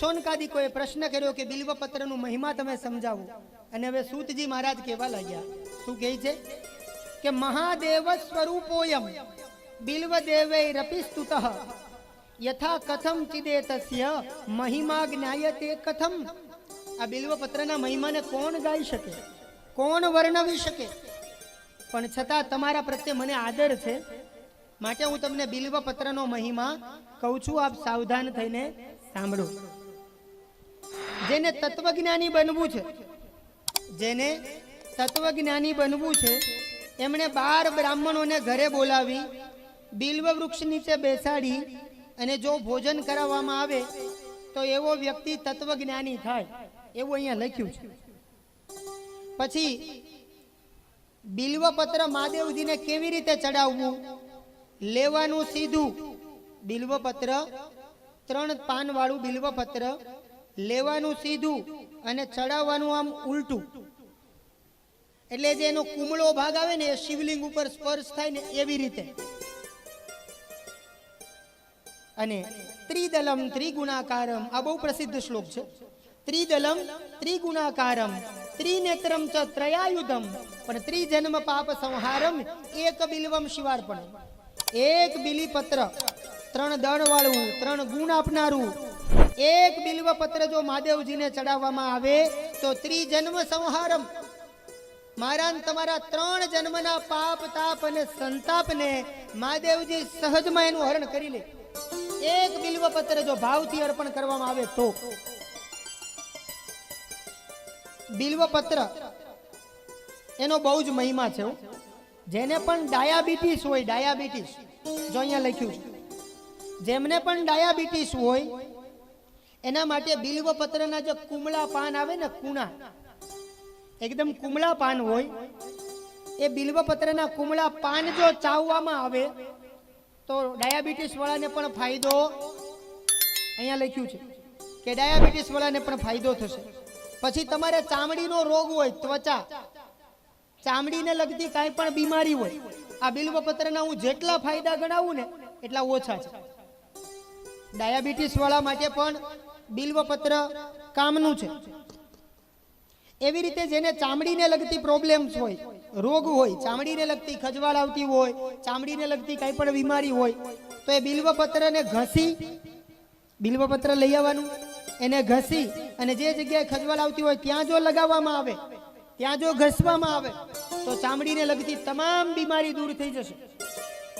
શોનકાદિકોએ પ્રશ્ન કર્યો કે બિલ્વપત્રનું મહિમા તમે સમજાવો. અને હવે સૂતજી મહારાજ કહેવા લાગ્યા, શું કહે છે? કે મહાદેવ સ્વરૂપોયમ, બિલ્વદેવૈ રપિસ્તુતઃ, યથા કથમ ચિદે તસ્ય મહિમા જ્ઞાયતે કથમ. આ બિલ્વપત્રના મહિમાને કોણ ગાઈ શકે? કોણ વર્ણવી શકે? પણ છતાં તમારા પ્રત્યે મને આદર છે. માટે હું તમને બિલ્વપત્રનો મહિમા કહું છું. આપ સાવધાન થઈને સાંભળો. જેને તત્વજ્ઞાની બનવું છે. જેને તત્વજ્ઞાની બનવું છે, એમણે બાર બ્રાહ્મણોને ઘરે બોલાવી, બિલ્વ વૃક્ષ નીચે બેસાડી અને જો ભોજન કરાવવામાં આવે, તો એવો વ્યક્તિ તત્વજ્ઞાની થાય, એવું અહીંયા લખ્યું છે. પછી બિલ્વપત્ર મહાદેવજીને કેવી રીતે ચડાવવું? લેવાનું સીધું. બિલ્વપત્ર, ત્રણ પાન વાળું બિલ્વપત્ર લેવાનું સીધું અને ચડાવવાનું આમ ઉલટું. એટલે જે એનો કુમળો ભાગ આવે ને, એ શિવલિંગ ઉપર સ્પર્શ થાય ને એવી રીતે. અને ત્રિદલમ ત્રિગુણાકારમ, આ બહુ પ્રસિદ્ધ શ્લોક છે. ત્રિદલમ ત્રિગુણાકારમ, ત્રિનેત્રમ ચ ત્રયાયુધમ, પણ ત્રિજન્મ પાપ સંહારમ એક બિલ્વમ શિવાર્પણ એક બિલીપત્ર, ત્રણ દળ વાળું ત્રણ ગુણ આપનારું એક બિલ્વ પત્ર જો મહાદેવજીને ચડાવવામાં આવે તો ત્રિજન્મ સંહારમ. મારા તમારા ત્રણ જન્મના પાપ, તાપ અને સંતાપને મહાદેવજી સહજમાં એનું હરણ કરી લે. એક બિલ્વ પત્ર જો ભાવથી અર્પણ કરવામાં આવે તો. બિલ્વ પત્ર એનો બહુ જ મહિમા છે જેને પણ ડાયાબિટીસ હોય, ડાયાબિટીસ. જો અહીંયા લખ્યું છે. જેમને પણ ડાયાબિટીસ હોય એના માટે બિલ્વ પત્રના જે કુમળા પાન આવે ને કુણા, એકદમ કુમળા પાન હોય, એ બિલ્વ પત્રના કુમળા પાન જો ચાવવામાં આવે, તો ડાયાબિટીસ વાળાને પણ ફાયદો, અહીંયા લખ્યું છે કે ડાયાબિટીસ વાળાને પણ ફાયદો થશે. પછી તમારે ચામડીનો રોગ હોય, ત્વચા, ચામડીને લગતી કાંઈ પણ બીમારી હોય, આ બિલ્વપત્રના હું જેટલા ફાયદા ગણાવું ને, એટલા ઓછા છે. ડાયાબિટીસ વાળા માટે પણ બિલ્વપત્ર કામનું છે. એવી રીતે જેને ચામડીને લગતી પ્રોબ્લેમ્સ હોય, રોગ હોય, ચામડીને લગતી ખજવાળ આવતી હોય, ચામડીને લગતી કાંઈ પણ બીમારી હોય, તો એ બિલ્વપત્રને ઘસી, બિલ્વપત્ર લઈ આવવાનું. એને ઘસી અને જે જગ્યાએ ખજવાળ આવતી હોય ત્યાં જો લગાવવામાં આવે, ત્યાં જો ઘસવામાં આવે, તો ચામડીને લગતી તમામ બીમારી દૂર થઈ જશે.